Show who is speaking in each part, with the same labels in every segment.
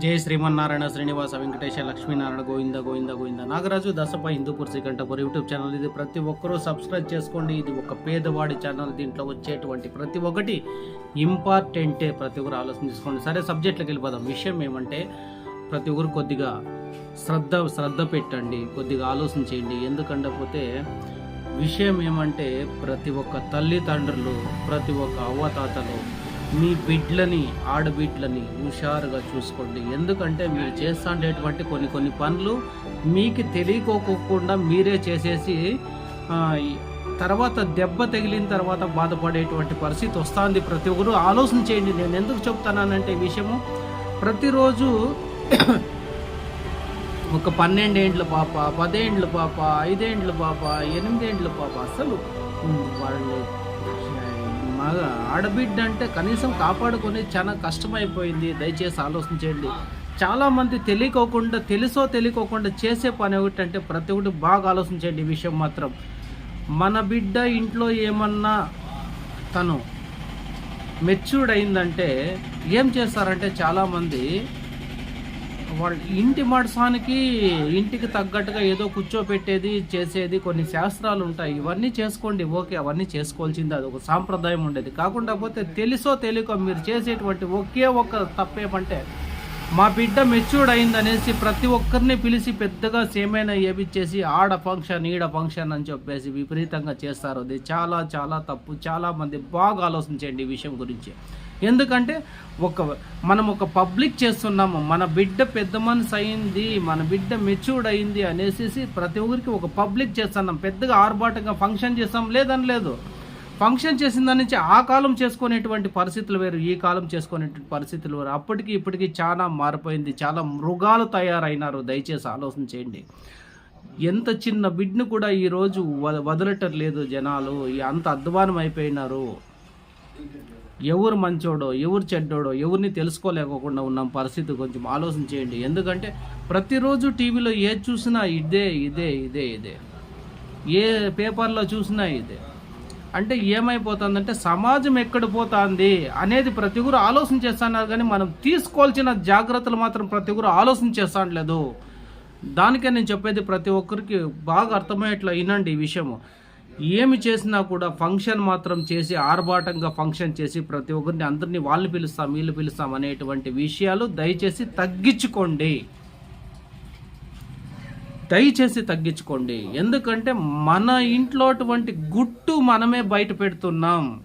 Speaker 1: జయ Srimannarayana Srinivasa Venkatesa Lakshminarayana Govinda Govinda Govinda. Nagaraju Dasappa Hindupur Srikanthapur YouTube channel. ఇది ప్రతి ఒక్కరూ సబ్స్క్రైబ్ చేసుకోండి. ఇది ఒక పేదవాడి ఛానల్. దీంట్లో వచ్చేటువంటి ప్రతి ఒక్కటి ఇంపార్టెంటే. ప్రతి ఒక్కరు ఆలోచన చేసుకోండి సరే సబ్జెక్ట్లోకి వెళ్ళిపోదాం. విషయం ఏమంటే ప్రతి ఒక్కరు కొద్దిగా శ్రద్ధ శ్రద్ధ పెట్టండి. కొద్దిగా ఆలోచన చేయండి. ఎందుకంటే విషయం ఏమంటే ప్రతి ఒక్క తల్లిదండ్రులు ప్రతి ఒక్క అవ్వతాతలు మీ బిడ్లని ఆడబిడ్లని హుషారుగా చూసుకోండి. ఎందుకంటే మీరు చేస్తుండేటువంటి కొన్ని కొన్ని పనులు మీకు తెలియకోకుండా మీరే చేసేసి తర్వాత దెబ్బ తగిలిన తర్వాత బాధపడేటువంటి పరిస్థితి వస్తుంది ప్రతి ఒక్కరు. ఆలోచన చేయండి. నేను ఎందుకు చెప్తానంటే ఈ విషయము ప్రతిరోజు ఒక పన్నెండేండ్ల పాప పదేండ్ల పాప ఐదేండ్ల పాప ఎనిమిదేండ్ల పాప అసలు వాళ్ళు మగ ఆడబిడ్డ అంటే కనీసం కాపాడుకొని చాలా కష్టమైపోయింది. దయచేసి ఆలోచించండి. చాలామంది తెలియకోకుండా తెలుసో తెలియకోకుండా చేసే పని ఒకటి అంటే ప్రతి ఒక్కటి బాగా ఆలోచించండి ఈ విషయం మాత్రం. మన బిడ్డ ఇంట్లో ఏమన్నా తను మెచ్యూర్డ్ అయిందంటే ఏం చేస్తారంటే చాలామంది వాళ్ళ ఇంటి మడసానికి ఇంటికి తగ్గట్టుగా ఏదో కూర్చోపెట్టేది చేసేది కొన్ని శాస్త్రాలు ఉంటాయి. ఇవన్నీ చేసుకోండి. ఓకే అవన్నీ చేసుకోవాల్సింది. అది ఒక సాంప్రదాయం ఉండేది. కాకుండా పోతే తెలుసో తెలియకో మీరు చేసేటువంటి ఒకే ఒక్క తప్పేమంటే మా బిడ్డ మెచ్యూర్డ్ అయిందనేసి ప్రతి ఒక్కరిని పిలిచి పెద్దగా సేమైనా ఏపిచ్చేసి ఆడ ఫంక్షన్ ఈడ ఫంక్షన్ అని చెప్పేసి విపరీతంగా చేస్తారు. అది చాలా చాలా తప్పు. చాలామంది బాగా ఆలోచించండి ఈ విషయం గురించి. ఎందుకంటే ఒక మనం ఒక పబ్లిక్ చేస్తున్నాము మన బిడ్డ పెద్ద మనసు అయింది మన బిడ్డ మెచ్యూర్డ్ అయింది అనేసి ప్రతి ఒక్కరికి ఒక పబ్లిక్ చేస్తున్నాం. పెద్దగా ఆర్భాటంగా ఫంక్షన్ చేస్తాం లేదని లేదు ఫంక్షన్ చేసిన దాని నుంచి ఆ కాలం చేసుకునేటువంటి పరిస్థితులు వేరు ఈ కాలం చేసుకునేటువంటి పరిస్థితులు వేరు. అప్పటికి ఇప్పటికి చాలా మారిపోయింది చాలా మృగాలు తయారైనారు. దయచేసి ఆలోచన చేయండి. ఎంత చిన్న బిడ్ను కూడా ఈరోజు వదలటం లేదు జనాలు. అంత అధ్వానం అయిపోయినారు. ఎవరు మంచోడో ఎవరు చెడ్డోడో ఎవరిని తెలుసుకోలేకోకుండా ఉన్నాం పరిస్థితి కొంచెం ఆలోచన చేయండి. ఎందుకంటే ప్రతిరోజు టీవీలో ఏది చూసినా ఇదే ఇదే ఇదే ఇదే. ఏ పేపర్లో చూసినా ఇదే. అంటే ఏమైపోతుందంటే సమాజం ఎక్కడ పోతుంది అనేది ప్రతి ఒక్కరు ఆలోచన చేస్తున్నారు కానీ మనం తీసుకోవాల్సిన జాగ్రత్తలు మాత్రం ప్రతి ఒక్కరు ఆలోచన చేస్తాను దానికే నేను చెప్పేది ప్రతి ఒక్కరికి బాగా అర్థమయ్యేట్లా వినండి ఈ విషయము. ఏమి చేసినా కూడా ఫంక్షన్ మాత్రం చేసి ఆర్భాటంగా ఫంక్షన్ చేసి ప్రతి ఒక్కరిని అందరినీ వాళ్ళు పిలుస్తాం వీళ్ళు పిలుస్తాం అనేటువంటి విషయాలు దయచేసి తగ్గించుకోండి. దయచేసి తగ్గించుకోండి. ఎందుకంటే మన ఇంట్లో అటువంటి గుట్టు మనమే బయట పెడుతున్నాం.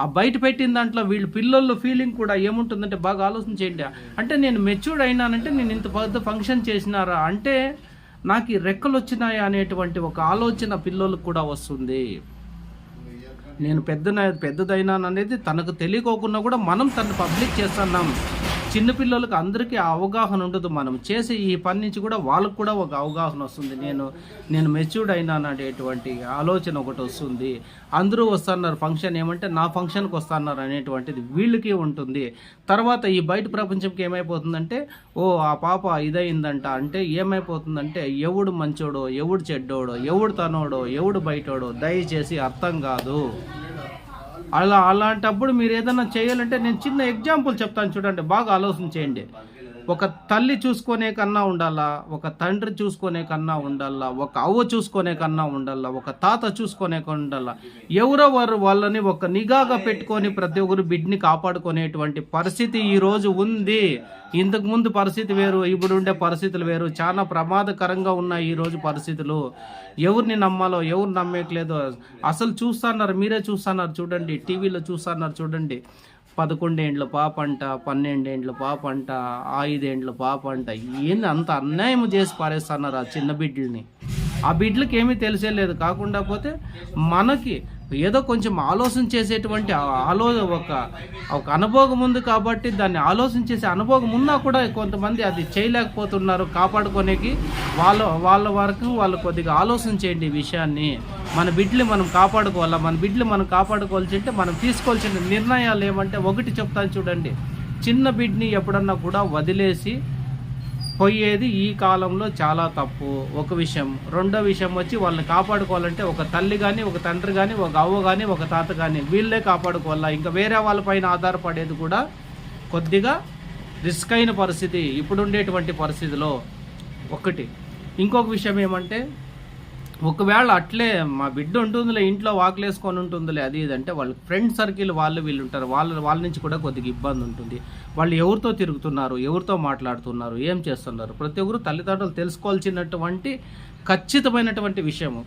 Speaker 1: ఆ బయట పెట్టిన దాంట్లో వీళ్ళు పిల్లల్లో ఫీలింగ్ కూడా ఏముంటుందంటే బాగా ఆలోచన చేయండి. అంటే నేను మెచ్యూర్డ్ అయినానంటే నేను ఇంత పెద్ద ఫంక్షన్ చేసినారా? అంటే నాకు ఈ రెక్కలు వచ్చినాయా అనేటువంటి ఒక ఆలోచన పిల్లలకు కూడా వస్తుంది. నేను పెద్ద పెద్దదైనాను అనేది తనకు తెలియకోకుండా కూడా మనం తను పబ్లిక్ చేస్తున్నాం. చిన్నపిల్లలకు అందరికీ అవగాహన ఉండదు మనం చేసే ఈ పని నుంచి కూడా వాళ్ళకు కూడా ఒక అవగాహన వస్తుంది. నేను నేను మెచ్యూర్డ్ అయినాను అనేటువంటి ఆలోచన ఒకటి వస్తుంది. అందరూ వస్తున్నారు ఫంక్షన్ ఏమంటే నా ఫంక్షన్కి వస్తున్నారు అనేటువంటిది వీళ్ళకి ఉంటుంది. తర్వాత ఈ బయట ప్రపంచంకి ఏమైపోతుందంటే ఓ ఆ పాప ఇదయిందంట అంటే ఏమైపోతుందంటే ఎవడు మంచోడో ఎవడు చెడ్డోడో ఎవడు తనోడో ఎవడు బయటోడో దయచేసి అర్థం కాదు. అలా అలాంటప్పుడు మీరు ఏదైనా చేయాలంటే నేను చిన్న ఎగ్జాంపుల్ చెప్తాను చూడండి బాగా ఆలోచన చేయండి. ఒక తల్లి చూసుకునే కన్నా ఉండాలా ఒక తండ్రి చూసుకునే కన్నా ఉండాలా ఒక అవ్వ చూసుకునే కన్నా ఉండాలా ఒక తాత చూసుకునే ఉండాలా? ఎవరో వారు వాళ్ళని ఒక నిఘాగా పెట్టుకొని ప్రతి ఒక్కరు బిడ్ని కాపాడుకునేటువంటి పరిస్థితి ఈరోజు ఉంది. ఇంతకు ముందు పరిస్థితి వేరు ఇప్పుడు ఉండే పరిస్థితులు వేరు. చాలా ప్రమాదకరంగా ఉన్నాయి ఈరోజు పరిస్థితులు. ఎవరిని నమ్మాలో ఎవరు నమ్మేయట్లేదో అసలు చూస్తున్నారు మీరే చూస్తున్నారు చూడండి టీవీలో చూస్తున్నారు చూడండి. పదకొండేండ్ల పాప అంట పన్నెండేండ్ల పాప అంట ఐదేండ్ల పాప అంట ఏంది అంత అన్యాయం చేసి పారేస్తున్నారు ఆ చిన్న బిడ్డల్ని? ఆ బిడ్డలకి ఏమీ తెలిసేలేదు. కాకుండా పోతే మనకి ఏదో కొంచెం ఆలోచన చేసేటువంటి ఆలో ఒక ఒక అనుభవం ఉంది కాబట్టి దాన్ని ఆలోచన చేసే అనుభవం ఉన్నా కూడా కొంతమంది అది చేయలేకపోతున్నారు కాపాడుకోనేకి వాళ్ళ వాళ్ళ వరకు వాళ్ళు కొద్దిగా ఆలోచన చేయండి ఈ విషయాన్ని. మన బిడ్డలు మనం కాపాడుకోవాలా? మన బిడ్డలు మనం కాపాడుకోవాల్సి అంటే మనం తీసుకోవాల్సిన నిర్ణయాలు ఏమంటే ఒకటి చెప్తాను చూడండి. చిన్న బిడ్ని ఎప్పుడన్నా కూడా వదిలేసి పోయేది ఈ కాలంలో చాలా తప్పు. ఒక విషయం. రెండో విషయం వచ్చి వాళ్ళని కాపాడుకోవాలంటే ఒక తల్లి కానీ ఒక తండ్రి కానీ ఒక అవ్వ కానీ ఒక తాత కానీ వీళ్ళే కాపాడుకోవాలా? ఇంకా వేరే వాళ్ళపైన ఆధారపడేది కూడా కొద్దిగా రిస్క్ అయిన పరిస్థితి ఇప్పుడు ఉండేటువంటి పరిస్థితిలో ఒకటి. ఇంకొక విషయం ఏమంటే ఒకవేళ అట్లే మా బిడ్డ ఉంటుందిలే ఇంట్లో వాకులేసుకొని ఉంటుందిలే అది ఇదంటే వాళ్ళ ఫ్రెండ్ సర్కిల్ వాళ్ళు వీళ్ళు ఉంటారు వాళ్ళ వాళ్ళ నుంచి కూడా కొద్దిగా ఇబ్బంది ఉంటుంది. వాళ్ళు ఎవరితో తిరుగుతున్నారు ఎవరితో మాట్లాడుతున్నారు ఏం చేస్తున్నారు? ప్రతి ఒక్కరు తల్లిదండ్రులు తెలుసుకోవాల్సినటువంటి ఖచ్చితమైనటువంటి విషయము.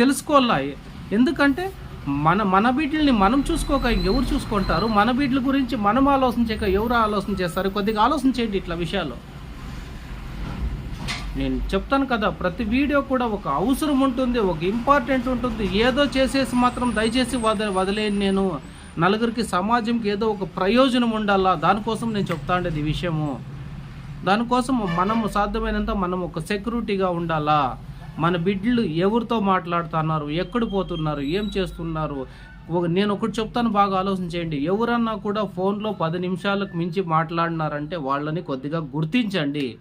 Speaker 1: తెలుసుకోవాలా? ఎందుకంటే మన మన బిడ్డల్ని మనం చూసుకోక ఇంకెవరు చూసుకుంటారు? మన బిడ్డల గురించి మనం ఆలోచించక ఎవరు ఆలోచన చేస్తారు? కొద్దిగా ఆలోచించేయండి ఇట్లా విషయాలు. నేను చెప్తాను కదా ప్రతి వీడియో కూడా ఒక అవసరం ఉంటుంది ఒక ఇంపార్టెంట్ ఉంటుంది. ఏదో చేసేసి మాత్రం దయచేసి వద వదిలేను నేను. నలుగురికి సమాజంకి ఏదో ఒక ప్రయోజనం ఉండాలా? దానికోసం నేను చెప్తా ఉండేది ఈ విషయము. దానికోసం మనం సాధ్యమైనంత మనం ఒక సెక్యూరిటీగా ఉండాలా? మన బిడ్డలు ఎవరితో మాట్లాడుతున్నారు? ఎక్కడ పోతున్నారు? ఏం చేస్తున్నారు? ఒక- నేను ఒకటి చెప్తాను బాగా ఆలోచన చేయండి. ఎవరన్నా కూడా ఫోన్లో పది నిమిషాలకు మించి మాట్లాడినారంటే వాళ్ళని కొద్దిగా గుర్తించండి.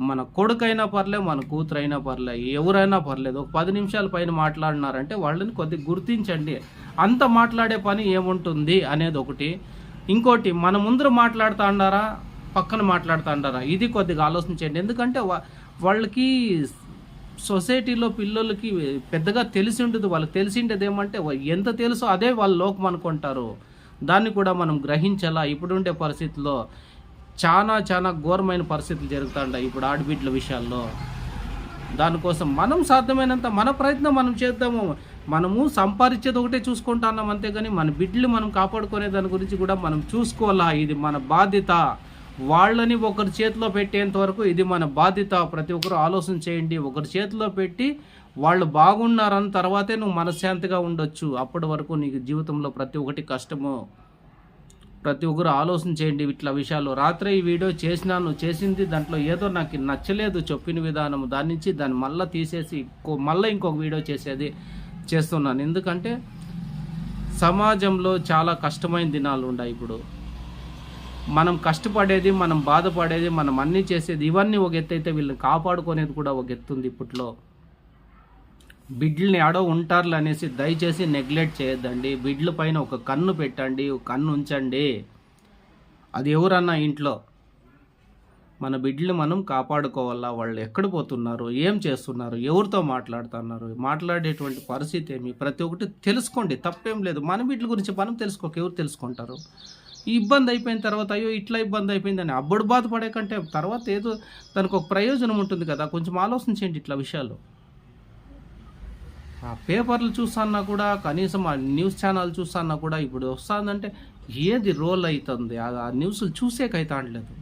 Speaker 1: మన కొడుకైనా పర్లే మన కూతురైనా పర్లే ఎవరైనా పర్లేదు ఒక పది నిమిషాల పైన మాట్లాడినారంటే వాళ్ళని కొద్దిగా గుర్తించండి. అంత మాట్లాడే పని ఏముంటుంది అనేది ఒకటి. ఇంకోటి మన ముందర మాట్లాడుతూ అండారా పక్కన మాట్లాడుతూ అండారా ఇది కొద్దిగా ఆలోచించండి. ఎందుకంటే వాళ్ళకి సొసైటీలో పిల్లలకి పెద్దగా తెలిసి ఉండదు. వాళ్ళకి తెలిసిండేది ఏమంటే ఎంత తెలుసో అదే వాళ్ళ లోకం అనుకుంటారు. దాన్ని కూడా మనం గ్రహించాలా? ఇప్పుడుండే పరిస్థితుల్లో చాలా చాలా ఘోరమైన పరిస్థితులు జరుగుతుంటాయి ఇప్పుడు ఆడబిడ్డల విషయాల్లో. దానికోసం మనం సాధ్యమైనంత మన ప్రయత్నం మనం చేద్దాము. మనము సంపాదించేది ఒకటే చూసుకుంటున్నాం అంతేగాని మన బిడ్డలు మనం కాపాడుకునే దాని గురించి కూడా మనం చూసుకోవాలా? ఇది మన బాధ్యత. వాళ్ళని ఒకరి చేతిలో పెట్టేంత వరకు ఇది మన బాధ్యత. ప్రతి ఒక్కరు ఆలోచన చేయండి. ఒకరి చేతిలో పెట్టి వాళ్ళు బాగున్నారన్న తర్వాతే నువ్వు మనశ్శాంతిగా ఉండొచ్చు. అప్పటి వరకు నీకు జీవితంలో ప్రతి ఒక్కటి కష్టము. ప్రతి ఒక్కరు ఆలోచన చేయండి ఇట్లా విషయాలు. రాత్రి ఈ వీడియో చేసినాను చేసింది దాంట్లో ఏదో నాకు నచ్చలేదు చెప్పిన విధానం దాని నుంచి దాన్ని మళ్ళీ తీసేసి ఇంకో మళ్ళీ ఇంకొక వీడియో చేసేది చేస్తున్నాను. ఎందుకంటే సమాజంలో చాలా కష్టమైన దినాలు ఉన్నాయి ఇప్పుడు. మనం కష్టపడేది మనం బాధపడేది మనం అన్నీ చేసేది ఇవన్నీ ఒక ఎత్తు అయితే వీళ్ళని కాపాడుకునేది కూడా ఒక ఎత్తుంది ఇప్పట్లో. బిడ్లని ఆడో ఉంటారులు అనేసి దయచేసి నెగ్లెక్ట్ చేయొద్దండి. బిడ్ల పైన ఒక కన్ను పెట్టండి ఒక కన్ను ఉంచండి. అది ఎవరన్నా ఇంట్లో? మన బిడ్డలు మనం కాపాడుకోవాలా? వాళ్ళు ఎక్కడ పోతున్నారు? ఏం చేస్తున్నారు? ఎవరితో మాట్లాడుతున్నారు? మాట్లాడేటువంటి పరిస్థితి ఏమి? ప్రతి ఒక్కటి తెలుసుకోండి. తప్పేం లేదు. మన బిడ్డల గురించి మనం తెలుసుకోక ఎవరు తెలుసుకుంటారు? ఈ ఇబ్బంది అయిపోయిన తర్వాత అయ్యో ఇట్లా ఇబ్బంది అయిపోయిందని అప్పుడు బాధపడే కంటే తర్వాత ఏదో దానికి ఒక ప్రయోజనం ఉంటుంది కదా. కొంచెం ఆలోచించండి ఇట్లా విషయాలు. పేపర్లు చూస్తాన్నా కూడా కనీసం ఆ న్యూస్ ఛానల్ చూస్తాన్నా కూడా ఇప్పుడు వస్తుందంటే ఏది రోల్ అవుతుంది ఆ ఆ న్యూస్లు చూసేకైతాండలేదు.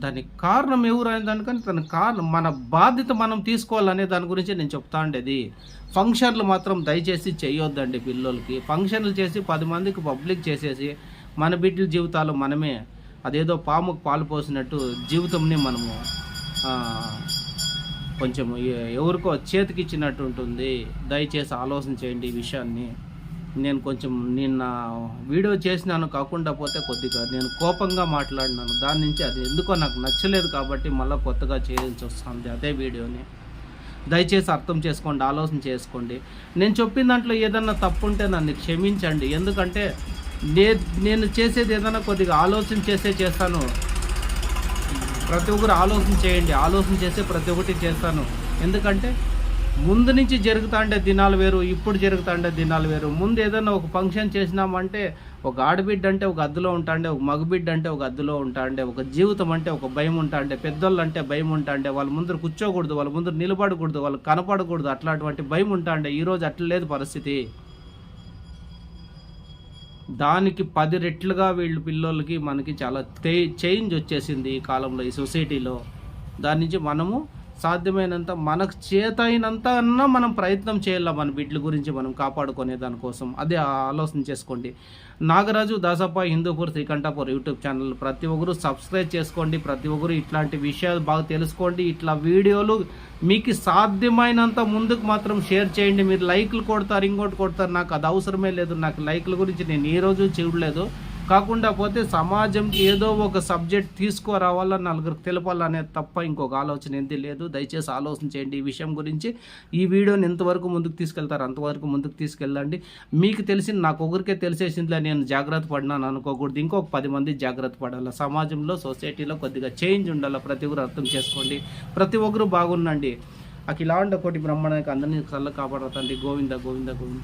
Speaker 1: దానికి కారణం ఎవరు అనే దానికని దాని కారణం మన బాధ్యత మనం తీసుకోవాలనే దాని గురించి నేను చెప్తా ఉండేది ఫంక్షన్లు మాత్రం దయచేసి చేయొద్దండి పిల్లలకి. ఫంక్షన్లు చేసి పది మందికి పబ్లిక్ చేసేసి మన బిడ్డల జీవితాలు మనమే. అదేదో పాముకు పాలు పోసినట్టు జీవితంని మనము కొంచెం ఎవరికో చేతికి ఇచ్చినట్టు ఉంటుంది దయచేసి ఆలోచన చేయండి ఈ విషయాన్ని. నేను కొంచెం నిన్న వీడియో చేసినాను కాకుండా పోతే కొద్దిగా నేను కోపంగా మాట్లాడినాను. దాని నుంచి అది ఎందుకో నాకు నచ్చలేదు కాబట్టి మళ్ళీ కొత్తగా చేయాల్సి వస్తుంది అదే వీడియోని. దయచేసి అర్థం చేసుకోండి ఆలోచన చేసుకోండి. నేను చెప్పిన దాంట్లో ఏదన్నా తప్పు ఉంటే నన్ను క్షమించండి. ఎందుకంటే నే నేను చేసేది ఏదైనా కొద్దిగా ఆలోచన చేసే చేస్తాను. ప్రతి ఒక్కరు ఆలోచన చేయండి. ఆలోచన చేస్తే ప్రతి ఒక్కటి చేస్తాను. ఎందుకంటే ముందు నుంచి జరుగుతాండే దినాలు వేరు ఇప్పుడు జరుగుతాండే దినాలు వేరు. ముందు ఏదైనా ఒక ఫంక్షన్ చేసినామంటే ఒక ఆడబిడ్డ అంటే ఒక అద్దులో ఉంటాండే ఒక మగబిడ్డ అంటే ఒక అద్దులో ఉంటాండే ఒక జీవితం అంటే ఒక భయం ఉంటాండే పెద్దోళ్ళు అంటే భయం ఉంటాండే వాళ్ళ ముందర కూర్చోకూడదు వాళ్ళ ముందర నిలబడకూడదు వాళ్ళు కనపడకూడదు అట్లాంటి భయం ఉంటాండే ఈరోజు అట్లా లేదు పరిస్థితి. దానికి పది రెట్లుగా వీళ్ళు పిల్లోళ్ళకి మనకి చాలా చేంజ్ వచ్చేసింది ఈ కాలంలో ఈ సొసైటీలో దాని నుంచి మనము సాధ్యమైనంత మనకు చేత అయినంత అన్నా మనం ప్రయత్నం చేయాలి మన బిడ్డల గురించి మనం కాపాడుకునే దానికోసం అదే ఆలోచన చేసుకోండి. నాగరాజు దాసప్ప హిందూపూర్ శ్రీకంఠాపూర్ యూట్యూబ్ ఛానల్ ప్రతి ఒక్కరు సబ్స్క్రైబ్ చేసుకోండి. ప్రతి ఒక్కరు ఇట్లాంటి విషయాలు బాగా తెలుసుకోండి. ఇట్లా వీడియోలు మీకు సాధ్యమైనంత ముందుకు మాత్రం షేర్ చేయండి. మీరు లైక్లు కొడతారు ఇంకోటి కొడతారు. నాకు అది అవసరమే లేదు. నాకు లైక్ల గురించి నేను ఈ రోజు చూడలేదు. కాకుండా పోతే సమాజంకి ఏదో ఒక సబ్జెక్ట్ తీసుకురావాలా నలుగురికి తెలపాలనే తప్ప ఇంకొక ఆలోచన ఏంటి లేదు. దయచేసి ఆలోచన చేయండి ఈ విషయం గురించి. ఈ వీడియోని ఎంతవరకు ముందుకు తీసుకెళ్తారు అంతవరకు ముందుకు తీసుకెళ్ళండి. మీకు తెలిసింది నాకు ఒకరికే తెలిసేసిందిలే నేను జాగ్రత్త పడినాను అనుకోకూడదు. ఇంకొక పది మంది జాగ్రత్త పడాలి? సమాజంలో సొసైటీలో కొద్దిగా చేంజ్ ఉండాలి? ప్రతి ఒక్కరు అర్థం చేసుకోండి. ప్రతి ఒక్కరు బాగుండండి. అఖిలాండ కోటి బ్రహ్మాండానికి అందరినీ కళ్ళ కాపాడుతండి గోవింద గోవింద గోవింద.